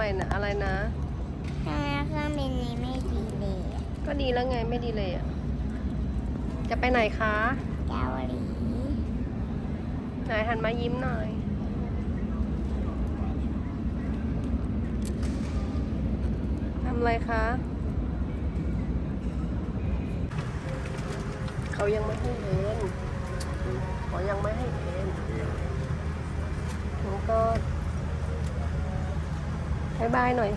ไมนะอะไรนะทำไมเครื่องบินนี้ไม่ดีเลยอะก็ดีแล้วไงไม่ดีเลยอะจะไปไหนคะเกาหลีไหนหันมายิ้มหน่อย ทำอะไรคะ เขายังไม่ให้เรียนเขายังไม่ให้เรียนหนูก็ บายบายหน่อย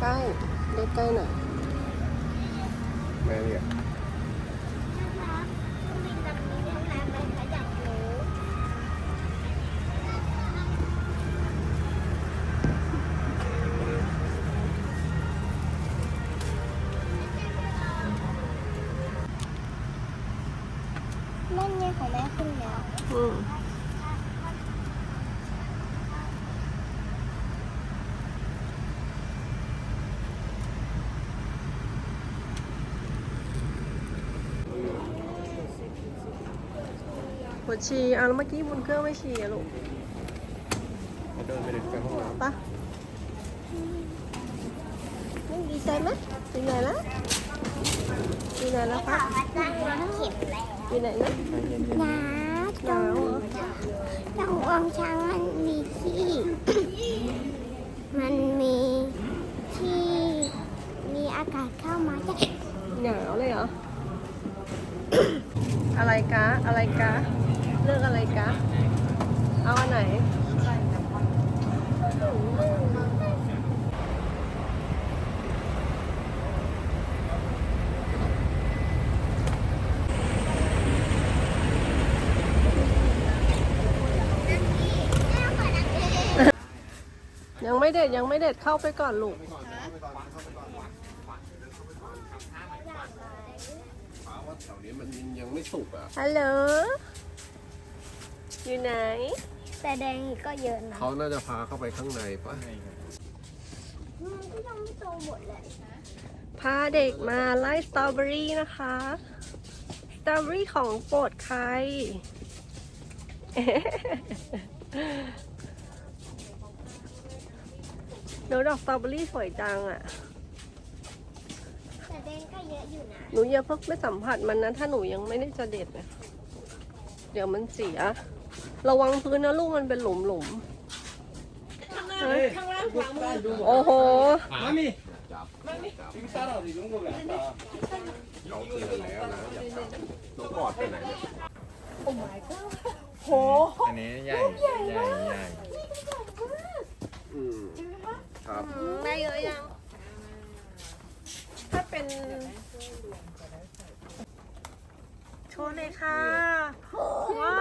ใกล้ใกล้หน่อย แม่เรีย ปวดฉี่อะแล้วเมื่อกี้บนเครื่องไม่ฉี่อะลูกเขาเดินไปเดินไปห้องน้ำปะนี่ดีใจไหมดีไหนแล้วดีไหนแล้วคะมาตั้งรถเข็นแล้วดีไหนนะน้าตรงตรงองช้างมันมีที่ มันมีที่มีอากาศเข้ามาจากหนาวเลยเหรอ อะไรกะ อะไรกะ เลือกอะไรกะเอาอันไหนยังไม่เด็ดยังไม่เด็ดเข้าไปก่อนลูกฟ้าว่าแถวนี้มันยังไม่สุกอะฮัลโหล อยู่ไหน แต่แดงก็เยอะนะเขาน่าจะพาเข้าไปข้างในปะมันก็ยังไม่โตหมดเลยพาเด็กมาไล่สตรอเบอรี่นะคะ สตรอเบอรี่ของโปรดใครเดี๋ยวดอกสตรอเบอรี่สวยจังอะ่ะ แต่แดงก็เยอะอยู่นะหนูอย่าเพิ่งไม่สัมผัสมันนะ ถ้าหนูยังไม่ได้จะเด็ดนะเดี๋ยวมันเสีย ระวังพื้นนะลูกมันเป็นหลุมหลุมโอ้โห 마미 지금 따라와 이런 거 같다 เราเตือนแล้วนะอย่าทำน้องกอดไปไหนเนี่ยโหอันนี้ใหญ่ใหญ่ใหญ่อืมครับได้เยอะยัง ถ้าเป็นโชว์เลยค่ะ ว้า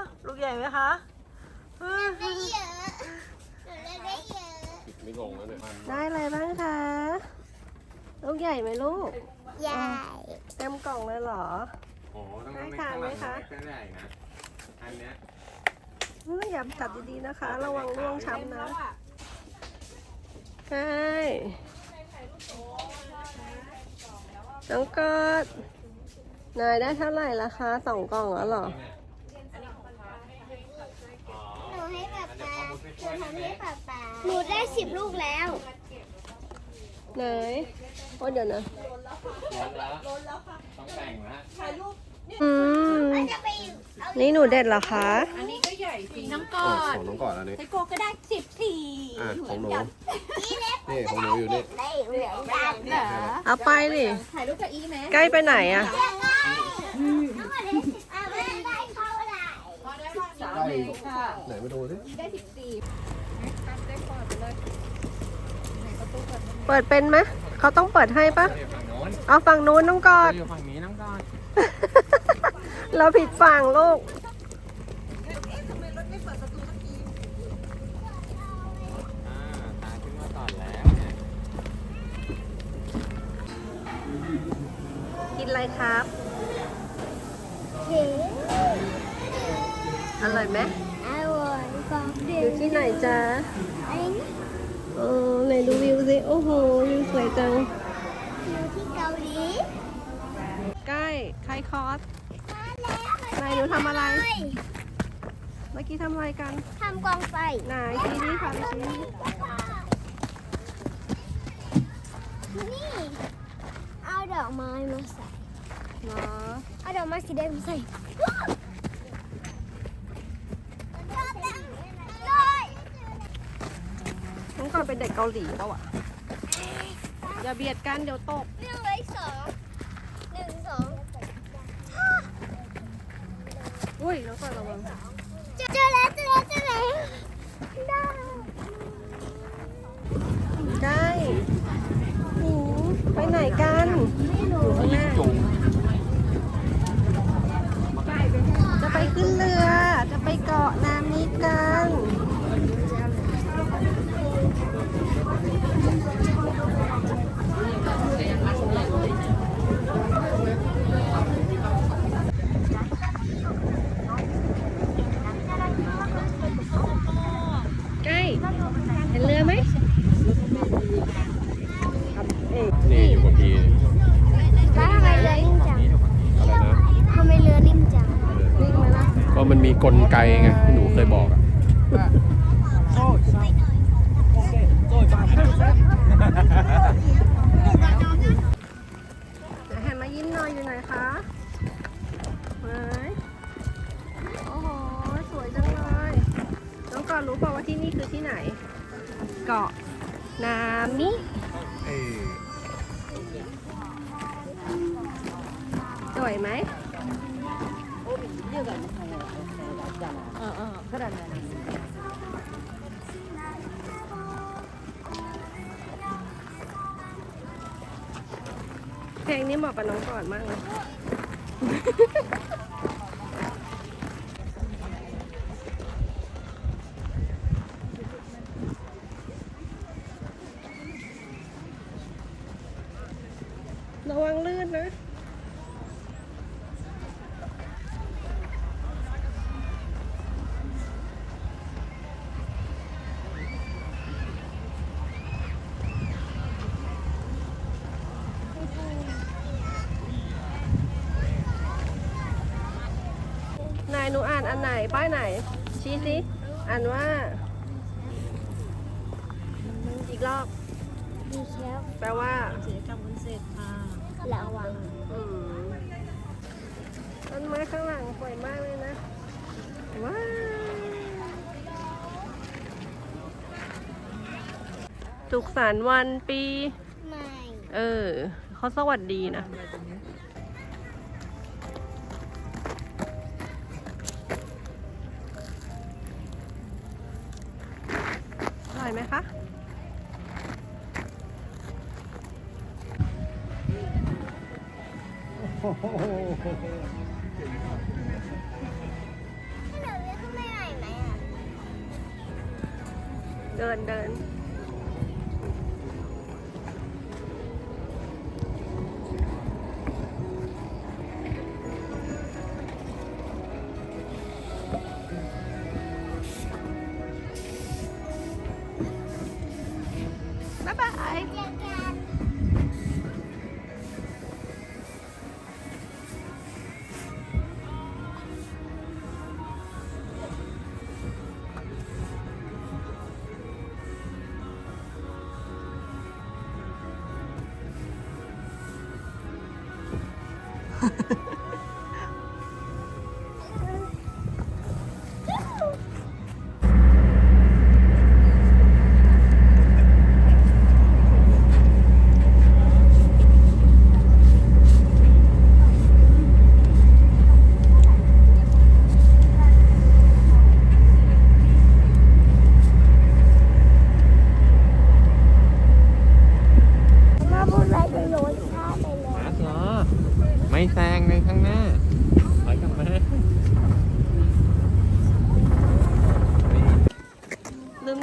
ว ลูกใหญ่ไหมคะได้เยอะหนูเล่นได้เยอะปิดไม่ลงแล้วเนี่ยมันได้อะไรบ้างคะ ลูกใหญ่ไหมลูก ใหญ่เต็มกล่องเลยเหรอ โอ้ต้องได้ไม่ทานไหมคะได้นะอันเนี้ยเฮ้ยอย่าจับดีๆนะคะ ระวังร่วงช้ำนะใช่น้องกอดนายได้เท่าไหร่ละคะสองกล่องแล้วเหรอนูให้ป๊าป๊า หนูทำให้ป๊าป๊าหนูได้สิบลูกแล้ว ไหนโอ้เดี๋ยวนะล้นแล้วต้องแต่งแล้วอืม จะไปเอานี่หนูเด็ดเหรอคะน้องกอ๋ออดของน้องกอดอันนี้ไอโกก็ได้สิบสี่อะของหนูนี่ของหนูอยู่นี่ได้เหลืองดำเหรอเอาไปดิถ่ายรูปกับอีไหมใกล้ไปไหนอะทั้งหมดได้สิบอะไม่ได้เท่าไหร่ ไหนมาดูสิเปิดเป็นไหมเขาต้องเปิดให้ปะอยู่ฝั่งโน้นเอาฝั่งนู้นน้องกอด อยู่ฝั่งนี้น้องกอนเราผิดฝั่งลูกอ่าตาขึ้นมาก่อนแล้วเนี่ยกินอะไรครับ อร่อยไหมอร่อยฟังเดีอยู่ที่ไหนจ๊ะไอ้นี่เออไหนดูวิวสิโอ้โหวิวสวยจังอยู่ที่เกาหลีใกล้ใครคอร์สมาแล้วไหนหนูทำอะไร เมื่อกี้ทำอะไรกันทำกองไฟไหนชี้นี่ทำชี้นี่เอาดอกไม้มาใส่เนาะเอาดอกไม้สีแดงมาใส่ น้องก่อนเป็นเด็กเกาหลีแล้วอะ อย่าเบียดกันเดี๋ยวตก เรื่องเลยสองหนึ่งสองอุ้ยน้องก่อนระวังเจอแล้วเจอแล้วเจอแล้วได้ใกล้หนูไปไหนกันอยู่ข้างหน้าจุงจะไปขึ้นเรือ จะไปเกาะนามิกัน ใกล้ เห็นเรือไหม นี่อยู่กับพี่ แล้วทำไมเรือนิ่มจัง อะไรนะ ทำไมเรือนิ่มจัง นิ่งไหมล่ะ ก็มันมีกลไกไงที่หนูเคยบอกอะเดี๋ยวหันมายิ้มหน่อยอยู่ไหนคะไหนโอ้โห สวยจังเลย น้องก่อนรู้เปล่าว่าที่นี่คือที่ไหน เกาะนามิเอ้ยสวยไหม เพลงนี้เหมาะกับน้องก่อนมากเลย ระวังลื่นนะ หนูอ่านอันไหน ป้ายไหน ชี้สิ อ่านว่า อีกรอบ ดีเชฟแปลว่าระวังอืมต้นไม้ข้างหลังสวยมากเลยนะ ว้าวสุขสันต์วันปี ไม่ เออเขาสวัสดีนะอ เดินเดิน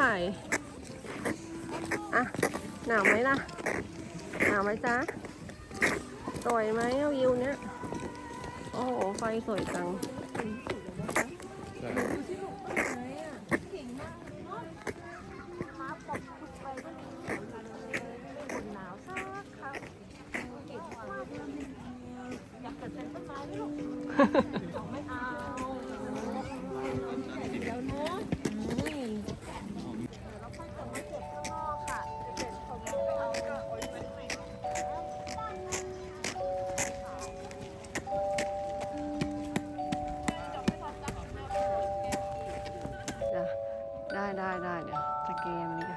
ถ่าย อะ หนาวไหมล่ะ หนาวไหมจ๊ะสวยไหมเอาวิวเนี้ย โอ้โห ไฟสวยจังเ game.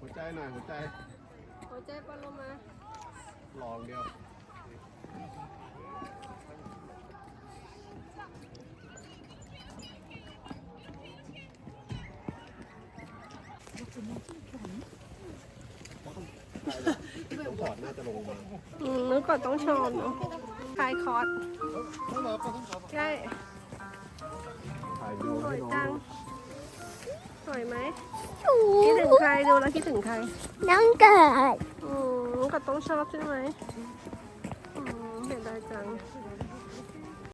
หัวใจหน่อยหัวใจ หัวใจปลามาลองเดียวต้องถอดน่าจะลงมาอืมนึกก่อนต้องชอนเนาะคลายคอร์สใช่ สวยจังสวยไหมคิดถึงใครดูแล้วคิดถึงใครน้องเกิดอืมน้องกับต้องชอบใช่ไหมอืมเห็นได้จัง